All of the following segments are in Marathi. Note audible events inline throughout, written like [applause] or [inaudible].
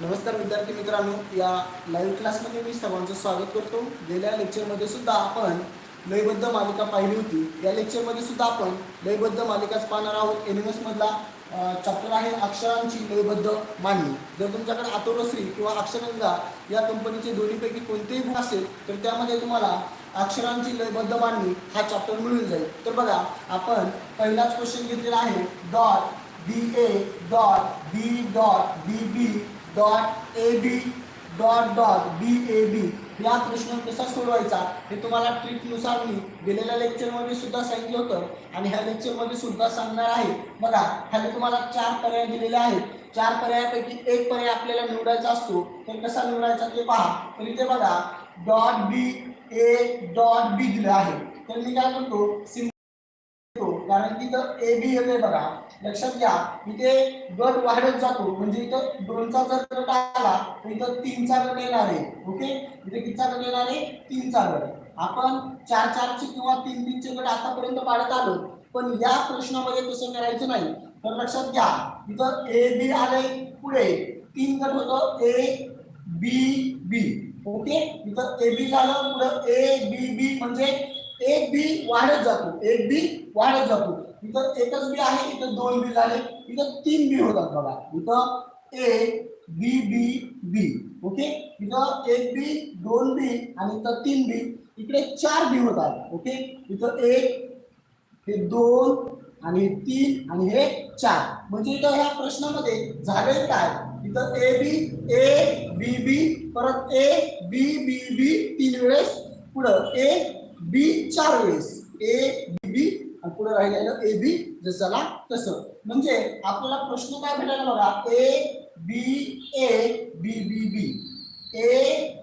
नमस्कार विद्यार्थी मित्रांनो या लाईव्ह क्लासमध्ये मी सर्वांचं स्वागत करतो. गेल्या लेक्चरमध्ये सुद्धा आपण लयबद्ध मालिका पाहिली होती. या लेक्चरमध्ये सुद्धा आपण लयबद्ध मालिकाच पाहणार आहोत. एन एम एसमधला चॅप्टर आहे अक्षरांची लयबद्ध मांडणी. जर तुमच्याकडे आतोरश्री किंवा अक्षरंगा या कंपनीचे दोन्हीपैकी कोणतेही गुण असेल तर त्यामध्ये तुम्हाला अक्षरांची लयबद्ध मांडणी हा चॅप्टर मिळून जाईल. तर बघा आपण पहिलाच क्वेश्चन घेतलेला आहे. Dot B A dot B dot B B dot A B dot dot B A B या प्रश्न कसा सोडवायचा हे तुम्हाला ट्रिकनुसार मी गेलेल्या लेक्चरमध्ये सुद्धा सांगितलं होतं आणि ह्या लेक्चरमध्ये सुद्धा सांगणार आहे. बघा खाली तुम्हाला चार पर्याय दिलेले आहेत. चार पर्यायापैकी एक पर्याय आपल्याला निवडायचा असतो. तर कसा निवडायचा ते पहा. तर इथे बघा डॉट बी ए डॉट बी दिलं आहे. तर मी काय करतो सिम कारण कारण तिथं ए बी येते बघा. लक्षात घ्या इथे गट वाढत जातो. म्हणजे इथं दोनचा जर गट आला तर इथं तीनचा गट येणार आहे. ओके? इथे कितीचा गट येणार आहे? तीनचा गट. आपण चार चारचे किंवा तीन तीनचे गट आतापर्यंत पाडत आलो. पण या प्रश्नामध्ये तसं करायचं नाही. तर लक्षात घ्या इथं ए बी आले पुढे. तीन गट होतं ए बी बी ओके? इथं ए बी झालं पुढं ए बी बी म्हणजे एक बी वाढत जातो एक बी वाढत जातो. इथं एकच बी आहे इथं दोन बी झाले इथं तीन बी होतात बघा. इथं A B B B okay इथं एक बी दोन बी आणि इथं तीन बी. इकडे चार बी होतात ओके इथं एक हे दोन आणि तीन आणि हे चार. म्हणजे इथं ह्या प्रश्नामध्ये झाले काय? इथं ए बी ए बी बी परत ए बी बी बी तीन वेळेस पुढं. ए बी चार वेळेस. ए बी बी आणि पुढे राहिलेलं ए बी जसाला तसं. म्हणजे आपल्याला प्रश्न काय भेटायला बघा? ए B A B B B ए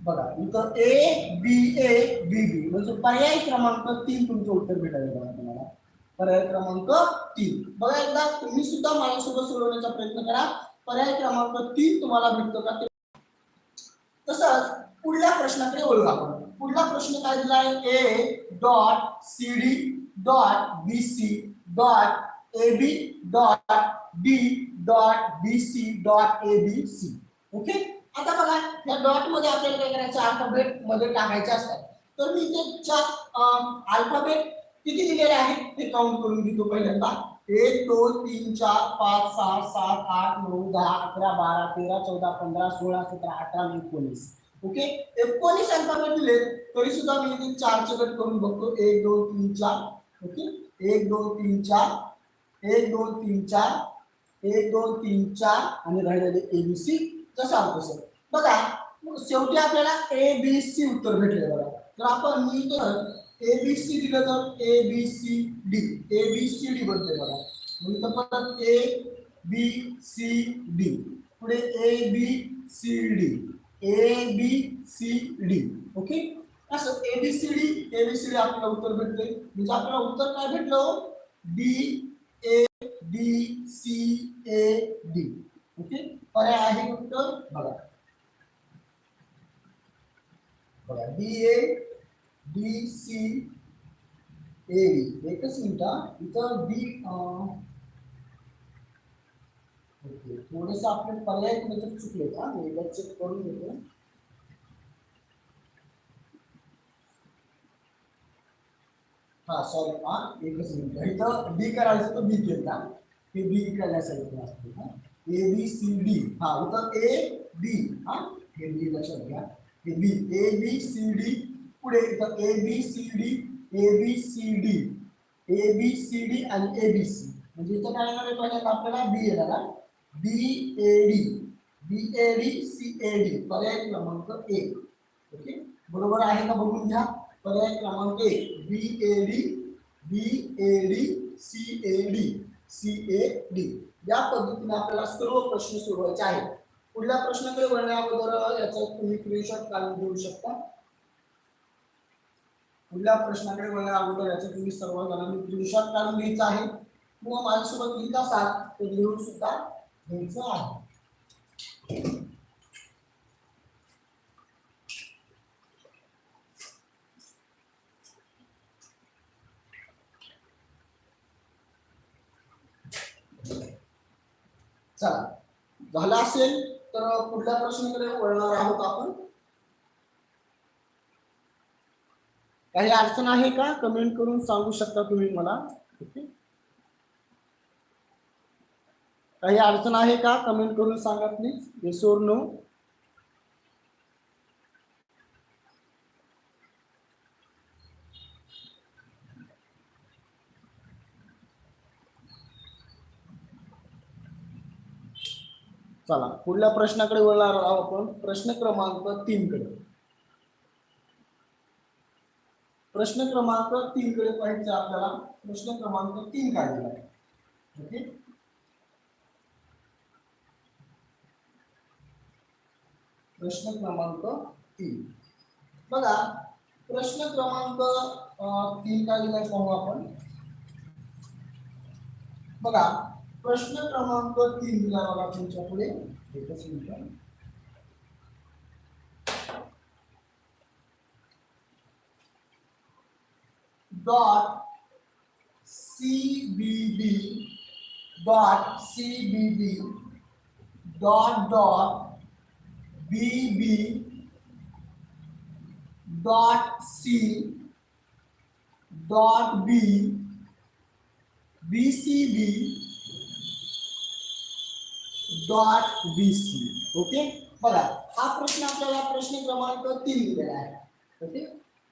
बघा इथं ए बी ए बी बी म्हणजे पर्याय क्रमांक तीन तुमचं उत्तर भेटायला बघा तुम्हाला. पर्याय क्रमांक तीन. बघा एकदा तुम्ही सुद्धा माझ्यासोबत सोडवण्याचा प्रयत्न करा. पर्याय क्रमांक तीन तुम्हाला भेटतो का ते. तसंच पुढल्या प्रश्नाकडे वळू आपण. पुढला प्रश्न काय दिला आहे A dot C D dot B C dot A B dot D dot B C dot A B C okay आता बघा या डॉटमध्ये आपल्याला काय करायचं? अल्फाबेटमध्ये टाकायचे असतात तर मी इथे चार अल्फाबेट किती दिलेले आहेत ते काउंट करून घेतो पहिल्यांदा. एक दोन तीन चार पाच सहा सात आठ नऊ दहा अकरा बारा तेरा चौदा पंधरा सोळा सतरा अठरा एकोणीस. ओके? एकोणीस अल्फाबेट दिले तरी सुद्धा मी इथे चारचे गट करून बघतो. एक दोन तीन चार. ओके? एक दोन तीन चार. एक दोन तीन चार. एक दोन तीन चार. आणि राहिलेले ए बी सी जसं सर. बघा शेवटी आपल्याला ए बी सी उत्तर भेटले बघा. तर आपण मी तर ए बी सी दिलं तर A B C D A B C D बनते बघा. मग तर परत ए बी सी डी पुढे A B C D A B C D okay असं A B C D A B C D आपल्याला उत्तर भेटते म्हणजे आपल्याला उत्तर काय भेटलं D A D C A D okay पर्याय आहे उत्तर बघा. बघा D A D C A D एकच मिनिट इथं डी थोडेस आपले पर्याय कुठेतरी चुकले का एकदा चेक करून घेतो हा सॉरी हा। एकच मिनिट इथं डी करायचं तर बी केला हे बी करण्यासाठी असते हा ए बी सी डी हा? इथं ए बी हा हे बी लक्षात घ्या हे बी ए बी सी डी पुढे इथं A B C D A B C D A B C D आणि ए बी सी म्हणजे इथं काय येणार आहे पहिल्यांदा आपल्याला बी हा B A D B A D C A D पर्याय क्रमांक एक. ओके बरोबर आहे का बघून घ्या? पर्याय क्रमांक एक. B A D B A D C A D C A D या पद्धतीने आपल्याला सर्व प्रश्न सोडवायचे आहेत. पुढल्या प्रश्नाकडे वळण्या अगोदर याचा तुम्ही स्क्रीनशॉट काढून घेऊ शकता. पुढल्या प्रश्नाकडे वळण्या अगोदर याचा तुम्ही सर्वजणांनी स्क्रीनशॉट काढून घ्यायचा आहे. किंवा माझ्यासोबत लिहित असाल तर लिहून सुद्धा घ्यायचं आहे चला. झालं असेल तर पुढल्या प्रश्नाकडे वळणार आहोत आपण. काही अडचण आहे का? कमेंट करून सांगू शकता तुम्ही मला. ओके. काही अडचण आहे का? कमेंट करून सांगा प्लीज येस ओर नो चला पुढल्या प्रश्नाकडे वळणार आहोत आपण. प्रश्न क्रमांक तीन कडे प्रश्न क्रमांक तीन कडे पाहायचं आपल्याला. प्रश्न क्रमांक तीन काय आहे. ओके? प्रश्न क्रमांक तीन. बघा प्रश्न क्रमांक तीन काय दिलाय पाहू आपण. बघा प्रश्न क्रमांक तीन दिला बघा तुमच्यापुढे एकच minute. Dot C B B dot C B B dot dot B BCB dot B C okay बघा हा प्रश्न आपल्याला प्रश्न क्रमांक तीन दिलेला आहे. ओके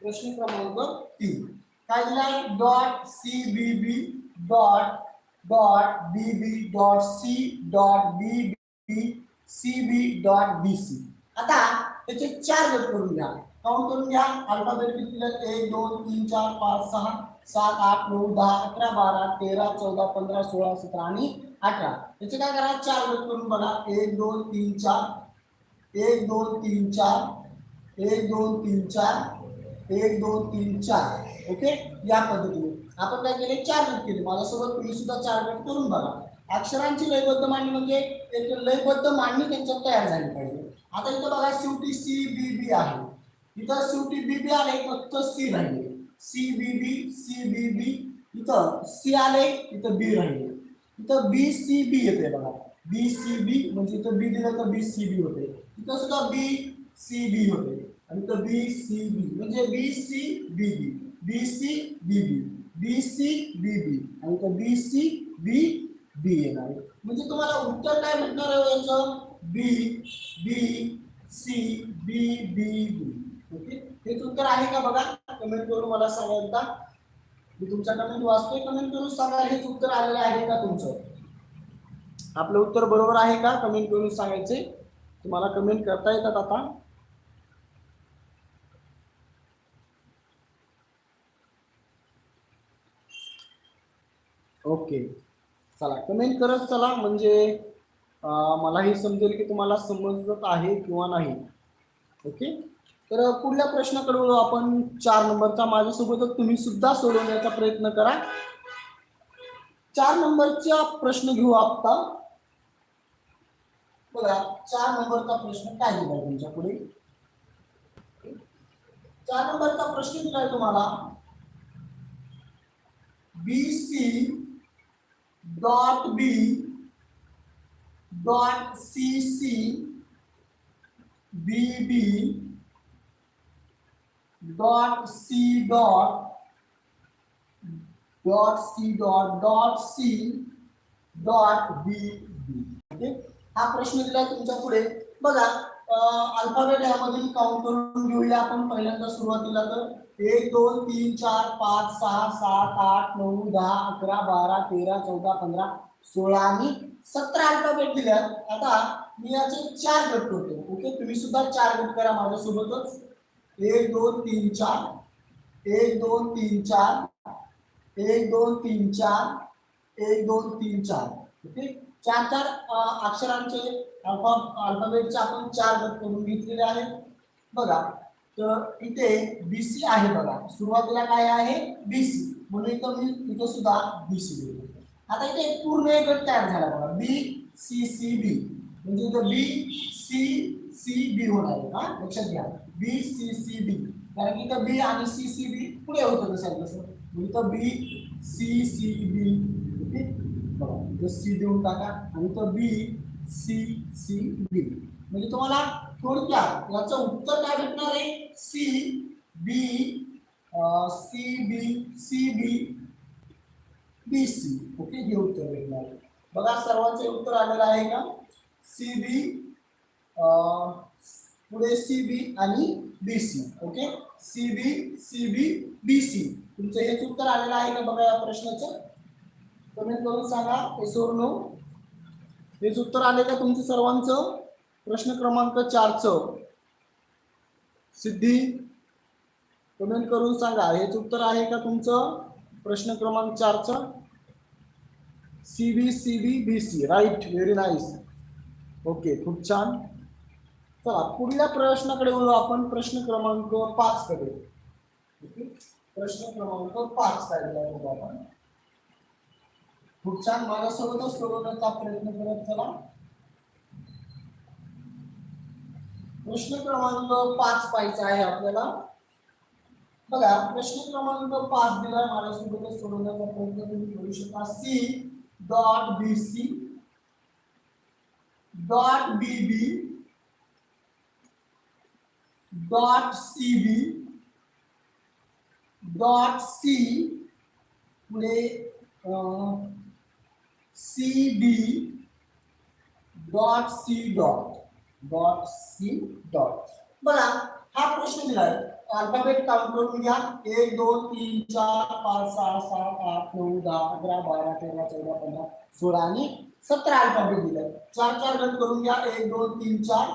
प्रश्न क्रमांक तीन. काय दिलाय dot C B B dot dot B B dot C dot B B C B dot B C आता त्याचे चार गट करून घ्या. काउंट करून घ्या. अल्फाबेट किती एक दोन तीन चार पाच सहा सात आठ नऊ दहा अकरा बारा तेरा चौदा पंधरा सोळा सतरा आणि अठरा. याचे काय करा? चार गट करून बघा. एक दोन तीन चार. एक दोन तीन चार. एक दोन तीन चार. एक दोन तीन चार. ओके या पद्धतीने. आपण काय केले? चार गट केले. माझ्यासोबत तुम्ही सुद्धा चार गट करून बघा. अक्षरांची लयबद्ध मांडणी म्हणजे एक लयबद्ध मांडणी त्यांच्यात तयार झाली पाहिजे आता इथं बघा शेवटी सी बी बी आहे इथं शेवटी बी बी आले फक्त सी राहिले C B B C B बी इथं सी आले इथं बी राहिले इथं बी सी बी येते बघा बी सी बी म्हणजे इथं बी दिलं तर बी सी बी होते इथं सुद्धा बी सी बी होते आणि इथं बी सी बी म्हणजे B C B B B C B B B C B B आणि इथं बी सी बी बी येणार आहे. म्हणजे तुम्हाला उत्तर काय भेटणार आहे हो याचं? B B C B B B. Okay? हेच उत्तर आहे का बघा? कमेंट करून मला सांगा एकदा. मी तुमचा कमेंट वाचतोय. कमेंट करून सांगा हेच उत्तर आलेलं आहे का तुमचं? आपलं उत्तर बरोबर आहे का? कमेंट करून सांगायचे. तुम्हाला कमेंट करता येतात आता. ओके. चला कमेंट करत चला म्हणजे मला हे समजेल की तुम्हाला समजत आहे किंवा नाही. ओके तर पुढल्या प्रश्नाकडे वळू आपण. चार नंबरचा माझ्यासोबतच तुम्ही सुद्धा सोडवण्याचा प्रयत्न करा. चार नंबरचा प्रश्न घेऊ आता बघा चार नंबरचा प्रश्न काय दिलाय तुमच्यापुढे? चार नंबरचा प्रश्न दिलाय तुम्हाला? B C dot B dot C C B B dot C dot dot C dot dot C dot B B okay हा प्रश्न दिला तुमच्यापुढे. बघा अल्फाबेट यामधील काउंट करून घेऊया आपण. पहिल्यांदा सुरुवातीला तर एक दोन तीन चार पाच सहा सात आठ नऊ दहा अकरा बारा तेरा चौदा पंधरा सोळा आणि सतरा अल्फाबेट दिल्यात. आता मी याचे चार गट करतो. ओके? तुम्ही सुद्धा चार गट करा माझ्यासोबतच. एक दोन तीन चार. एक दोन तीन चार. एक दोन तीन चार. एक दोन तीन चार. ओके? चार चार अक्षरांचे अल्फा अल्फाबेटचे आपण चार गट करून घेतलेले आहेत. बघा तर इथे बी सी आहे बघा. सुरुवातीला काय आहे? बी सी म्हणून इथं मी इथं सुद्धा बीसी लिहिलं आता इथे पूर्ण एक गट तयार झाला बघा. बी सी सी बी म्हणजे इथं बी सी सी बी होणार आहे हा? लक्षात घ्या. बी सी सी बी कारण की इथं बी आणि सी सी बी पुढे होतं जसं तसं. इथं B C C B okay बघा. इथं सी देऊन टाका. आणि इथं बी सी सी बी म्हणजे तुम्हाला थोडक्यात याचं उत्तर काय भेटणार आहे? C B C B C B B C. Okay हे उत्तर भेटणार आहे. बघा सर्वांचे उत्तर आलेलं आहे का? सी बी पुढे सी बी आणि B C. Okay? C B C B B C. तुमचं हेच उत्तर आलेलं आहे का बघा या प्रश्नाचं? कमेंट करून सांगा. येस और हेच उत्तर आले का तुमचं सर्वांचं? प्रश्न क्रमांक चारचं. सिद्धी कमेंट करून सांगा. हेच उत्तर आहे का तुमचं? प्रश्न क्रमांक चारचं. C B C B B C right very nice okay खूप छान. चला पुढल्या प्रश्नाकडे बोलू आपण. प्रश्न क्रमांक पाच कडे प्रश्न क्रमांक पाच काय बघू आपण. खूप माझ्यासोबतच सोडवण्याचा प्रयत्न करत चला. प्रश्न क्रमांक पाच पाहिजे आहे आपल्याला. बघा प्रश्न क्रमांक पाच दिला माझ्यासोबतच सोडवण्याचा प्रयत्न तुम्ही करू शकता. C dot B C dot B B dot C B dot C पुढे C B dot C dot dot C dot बघा हा प्रश्न दिलाय. अल्फ़ाबेट काउंट करून घ्या. एक, दोन, तीन, चार, पाच, सहा, सात, आठ, नऊ, दहा, अकरा, बारा, तेरा, चौदा, पंधरा, सोळा आणि सतरा अल्फ़ाबेट दिलाय. चार चार गट करून घ्या. एक, दोन, तीन, चार.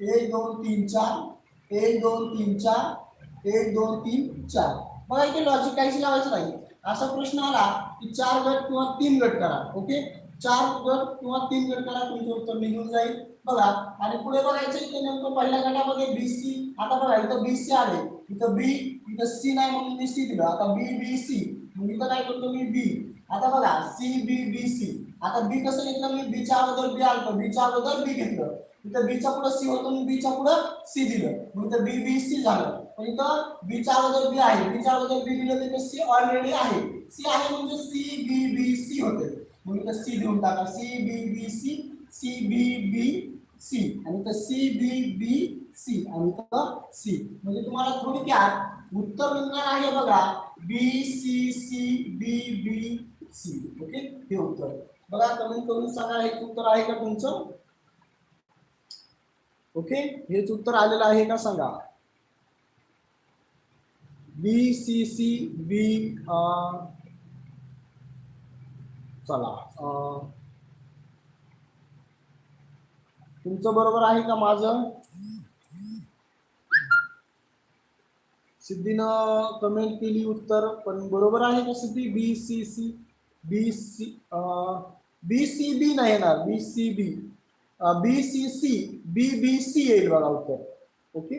एक, दोन, तीन, चार. एक, दोन, तीन, चार. एक, दोन, तीन, चार. बघा इथे लॉजिक काहीच लावायचं नाही. असा प्रश्न आला की चार गट किंवा तीन गट करा ओके चार गट किंवा तीन गट करा तुमचं उत्तर निघून जाईल. बघा आणि पुढे बघायचं इथे नेमकं पहिल्या गटामध्ये बी सी आता बघा इथं बी सी आले. इथं बी इथं सी नाही म्हणून मी सी दिलं. आता बी बी सी मग इथं काय करतो मी बी आता बघा सी बी बी सी आता बी कसं घेतलं मी? बीच्या अगोदर बी आलं बीच्या अगोदर बी घेतलं. इथं बीच्या पुढं सी होतं मी बीच्या पुढं सी दिलं. मग इथं बी बी सी झालं. पण इथं बीच्या अगोदर बी आहे. बीच्या अगोदर बी दिलं तर सी ऑलरेडी आहे. सी आहे म्हणजे सी बी बी सी होते. मग इथं सी देऊन टाका. C B B C C B B C आणि इथं सी बी बी सी आणि इथं सी म्हणजे तुम्हाला थोडक्यात उत्तर मिळणार आहे बघा. B C C B B C okay? हे उत्तर. बघा कमेंट करून सांगा हेच उत्तर आहे का तुमचं? ओके? हेच उत्तर आलेलं आहे का सांगा? बी सी सी बी चला तुमचं बरोबर आहे का माझं? सिद्धीनं कमेंट केली उत्तर पण बरोबर आहे का Siddhi? B C C B C B C B नाही येणार B C B B C C B B C येईल बघा उत्तर okay?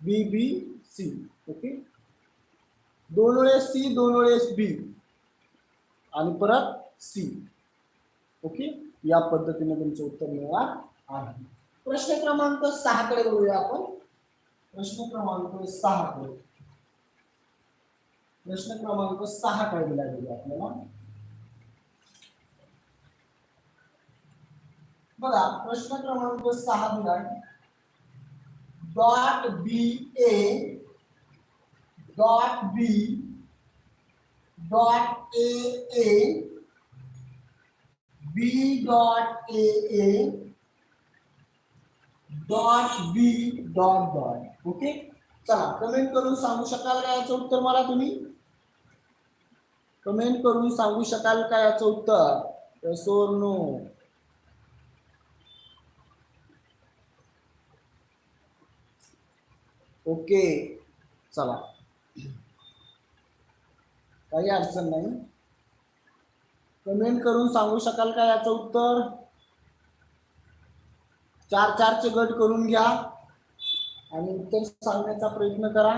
B B C okay? दोन वेळेस सी दोन वेळेस बी. आणि परत सी. ओके? या पद्धतीने तुमचं उत्तर मिळणार आहे. प्रश्न क्रमांक सहा कडे वळूया आपण. प्रश्न क्रमांक सहा कडे प्रश्न क्रमांक सहा कडे दिला गेला आपल्याला. बघा प्रश्न क्रमांक सहा दिला dot B A dot B dot A A B dot A A dot B dot dot okay चला कमेंट करून सांगू शकाल का याचं उत्तर मला तुम्ही? कमेंट करून सांगू शकाल का याचं उत्तर? सोर नो ओके चला. काही अडचण नाही. कमेंट करून सांगू शकाल का याचं उत्तर? चार चारचे गट करून घ्या आणि उत्तर सांगण्याचा प्रयत्न करा.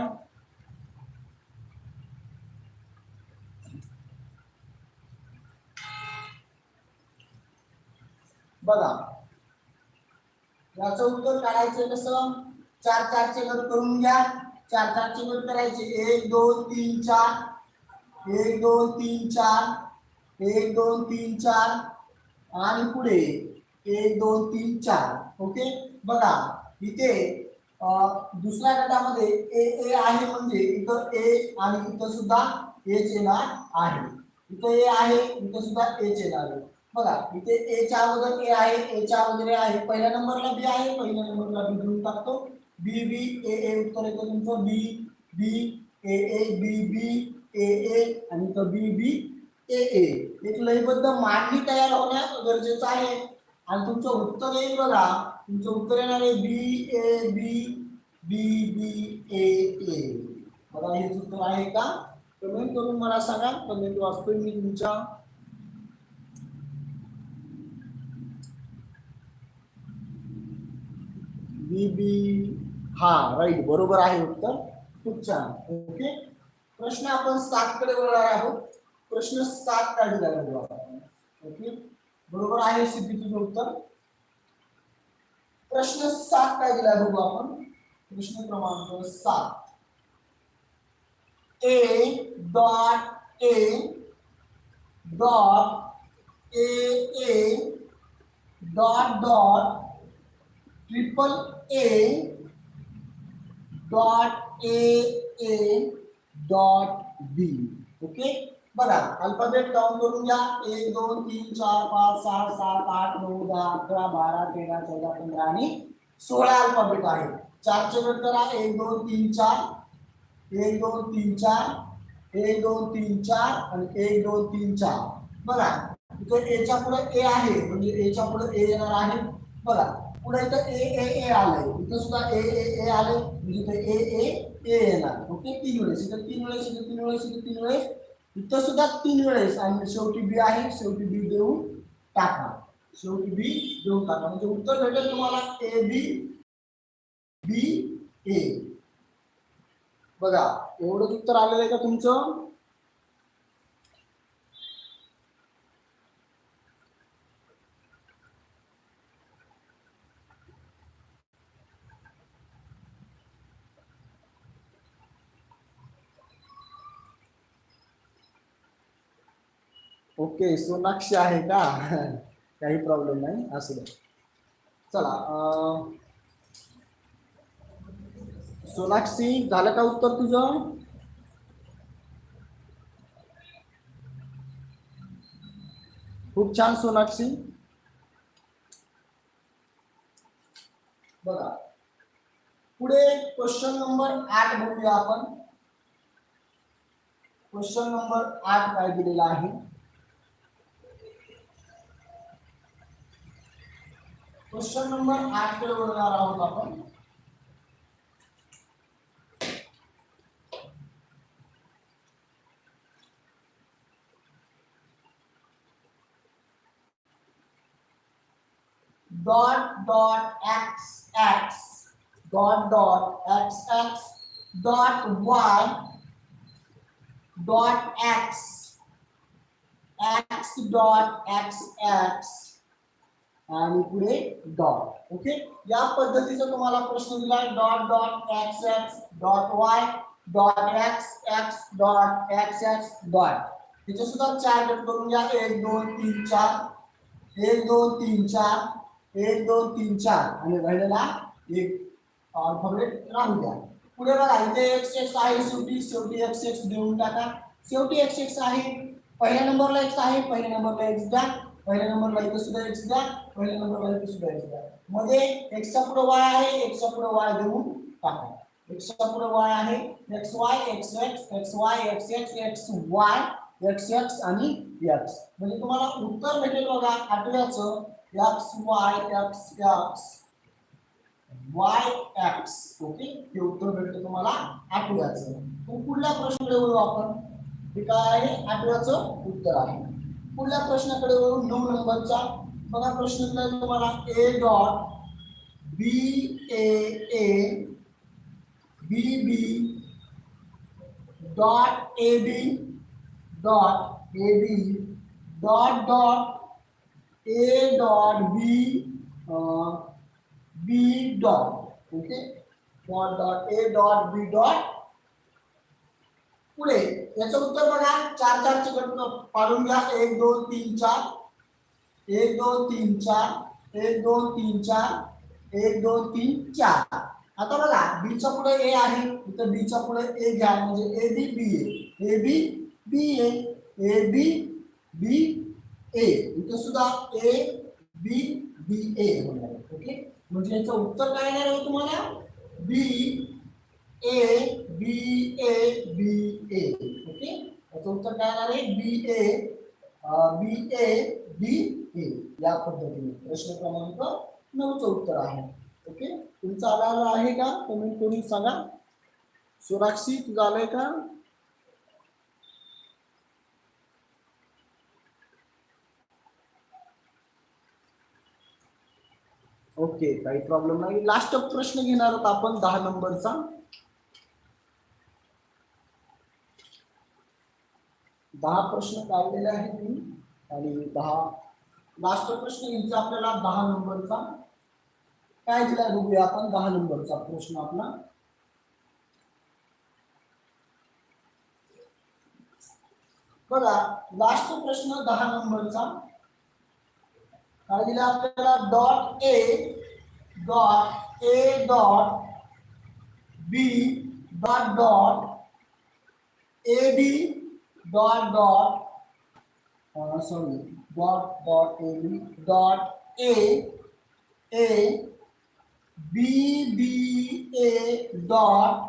बघा. याचं उत्तर काढायचं कसं? चार चारचे गट करून घ्या. चार चारचे गट करायचे. एक दोन तीन चार. एक दोन तीन चार. एक दोन तीन चार. आणि पुढे एक दोन तीन चार. ओके? बघा इथे दुसऱ्या गटामध्ये ए ए आहे म्हणजे इथं ए आणि इथं सुद्धा एच येणार आहे. इथं ए आहे इथं सुद्धा एच येणार आहे. बघा इथे ए च्या अगोदर ए आहे ए च्या अगोदर आहे. पहिल्या नंबरला बी आहे पहिल्या नंबरला बी घेऊन टाकतो. बी बी ए ए उत्तर येतं तुमचं. बी B A A B B A ए. आणि इथं बी बी ए ए. एक लयबद्ध मांडणी तयार होणं गरजेचं आहे. आणि तुमचं उत्तर येईल बघा. तुमचं उत्तर येणार आहे बी A B B B A ए. बघा हेच उत्तर आहे का? कमेंट करून मला सांगा. कमेंट वाचतोय मी तुमच्या. बी बी. हा राईट बरोबर आहे उत्तर. खूप छान. ओके प्रश्न आपण सात कडे वळणार आहोत. प्रश्न सात दिला बघू आपण ओके? बरोबर आहे उत्तर? प्रश्न सात दिलाय बघू आपण. प्रश्न क्रमांक सात. A dot A dot A A dot dot triple A dot A A dot B okay बघा अल्फ़ाबेट काउंट घ्या एक दोन तीन, चार, पाच सहा सात, आठ नऊ दहा अकरा बारा तेरा चौदा पंधरा आणि सोळा अल्फ़ाबेट आहे. चारचे गट करा, एक दोन तीन, चार. एक दोन तीन, चार. एक दोन तीन, चार एक दोन तीन, चार. बघा, इथं एच्या ए आहे, म्हणजे एच्या ए येणार आहे. बघा, पुढे ए ए ए आलंय. इथं सुद्धा ए ए ए आले ए ए ए येणार ओके? तीन वेळेस. इथं तीन वेळेस इथं तीन वेळेस इथं तीन वेळेस. इथं सुद्धा तीन वेळेस. आणि शेवटी बी आहे. शेवटी बी देऊन टाका. शेवटी बी देऊन टाका. म्हणजे उत्तर भेटेल तुम्हाला ए बी बी ए बघा एवढंच उत्तर आलेलं आहे का तुमचं? ओके सोनाक्षी आहे का? [laughs] काही प्रॉब्लेम नाही असू द्या चला अं, सोनाक्षी झालं का उत्तर तुझं? खूप छान सोनाक्षी. बघा पुढे क्वेश्चन नंबर आठ बघूया आपण. क्वेश्चन नंबर आठ काय दिलेला आहे? क्वेश्चन नंबर आठ कडे वळणार आहोत आपण dot dot x x dot dot x x dot y dot x x dot x x आणि पुढे डॉट ओके या पद्धतीचा तुम्हाला प्रश्न दिला dot dot X X dot Y dot X X dot X X dot त्याचे सुद्धा चार गट करून घ्या. एक दोन तीन चार. एक दोन तीन चार. एक दोन तीन चार. आणि राहिलेला एक ऑल्फाबेट राहू द्या. पुढे बघा इथे एक्स एक्स आहे शेवटी शेवटी एक्स एक्स देऊन टाका. शेवटी एक्स एक्स आहे पहिल्या नंबरला एक्स आहे पहिल्या नंबरला एक्स द्या. पहिल्या नंबरला इथं सुद्धा एक्स द्या. पहिल्या नंबरला ते सुद्धा मध्ये एक्सचा पुढे वाय आहे एक्सचा पुढे वाय देऊन टाका एक्सचा पुढे वाय आहे X Y X X X Y X X X Y X X आणि एक्स म्हणजे तुम्हाला उत्तर भेटेल बघा आठव्याचं X Y X X Y X okay? हे उत्तर भेटतं तुम्हाला आठव्याचं. मग पुढल्या प्रश्नाकडे वळू आपण. हे काय आहे? आठव्याचं उत्तर आहे. पुढल्या प्रश्नाकडे वळू नऊ नंबरचा. बघा प्रश्न दिलाय तुम्हाला A dot B A A B B dot A B dot A B dot dot A dot B B dot okay dot dot A dot B dot पुढे याचं उत्तर बघा चार चारचे गट पाडून घ्या एक दोन तीन चार एक दोन तीन चार. एक दोन तीन चार. एक दोन तीन चार. आता बघा बीच्या पुढे ए आहे. इथं बीच्या पुढे ए घ्या. म्हणजे ए B B A A B B A A B B ए इथं सुद्धा ए बी बी ए होणार ओके? म्हणजे याचं उत्तर काय येणार आहे हो तुम्हाला? B A B A B A okay? याचं उत्तर काय येणार आहे? बी ए बी ए बी ए या पद्धतीने. प्रश्न क्रमांक नऊचं उत्तर आहे. ओके तुमचं आलं आहे का? कमेंट करून सांगा. सोनाक्षी तुझं आलंय का? ओके काही प्रॉब्लेम नाही. लास्ट प्रश्न घेणार आहोत आपण दहा नंबरचा. दहा प्रश्न काढलेले आहेत मी. आणि दहा लास्ट प्रश्न आपल्याला दहा नंबरचा. काय दिला बघूया आपण, दहा नंबरचा प्रश्न आपला. बघा, लास्ट प्रश्न दहा नंबरचा. काय दिला dot A dot A, dot B, dot dot A, B, dot dot sorry dot dot A B dot A A B B A dot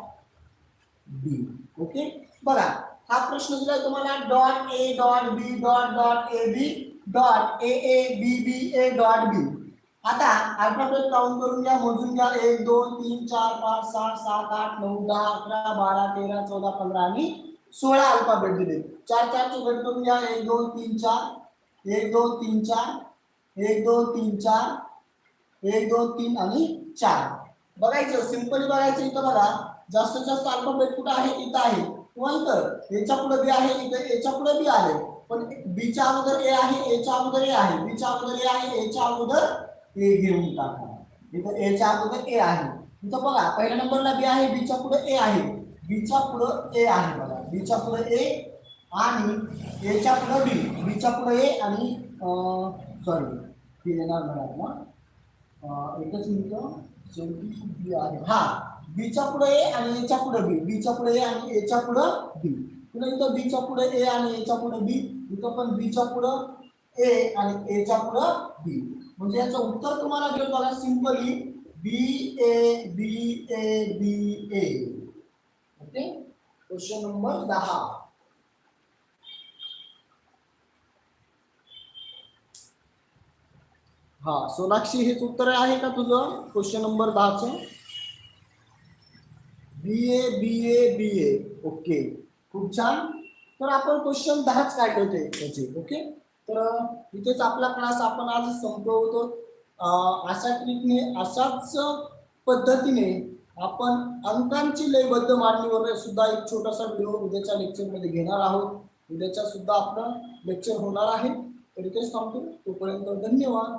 B okay बघा, हा प्रश्न दिला तुम्हाला dot A dot B dot dot A B dot A A B B A dot B आता अल्फ़ाबेट काउंट करून घ्या, मोजून घ्या. एक, दोन, तीन, चार, पाच, सहा, सात, आठ, नऊ, दहा, अकरा, बारा, तेरा, चौदा, पंधरा आणि सोळा अल्फाबेट दिले. चार चार चौकट करून घ्या. एक दोन तीन चार. एक दोन तीन चार. एक दोन तीन चार. एक दोन तीन आणि चार. बघायचं. सिंपली बघायचं इथं बघा. जास्तीत जास्त अल्फाबेट कुठं आहे? इथं आहे. किंवा इथं. याच्यापुढे बी आहे इथं याच्यापुढे बी आहे. पण बीच्या अगोदर ए आहे एच्या अगोदर ए आहे. बीच्या अगोदर ए आहे एच्या अगोदर ए घेऊन टाका. इथं एच्या अगोदर ए आहे. इथं बघा. पहिल्या नंबरला बी आहे बीच्या पुढे ए आहे. बीच्या पुढे ए आहे बघा. बीच्या पुढं ए आणि एच्या पुढं बी बीच्या पुढं ए आणि सॉरी बी येणार नाही ना एकच मिनिट शेवटी बी आहे हा बीच्या पुढं ए आणि एच्या पुढं बी बीच्या पुढे ए आणि एच्या पुढं बी पुन्हा इथं बीच्या पुढे ए आणि एच्या पुढे बी इथं पण बीच्या पुढं ए आणि एच्या पुढं बी म्हणजे याचं उत्तर तुम्हाला घेऊन बघा simply B A B A B A okay question number दहा. हा सोनाक्षी हेच उत्तर आहे का तुझं? Question number दहाचं. B A B A B A okay. खूप छान. तर आपण क्वेश्चन दहाच काढले होते त्याचे ओके? तर इथेच आपला क्लास आपण आज संपवतो. अशा ट्रिकने अशाच पद्धतीने आपण अंकांची लयबद्ध मांडणीवर सुद्धा एक छोटासा व्हिडिओ उद्याच्या लेक्चरमध्ये घेणार आहोत. उद्याच्या सुद्धा आपलं लेक्चर होणार आहे. तर इथेच थांबतो. तोपर्यंत धन्यवाद.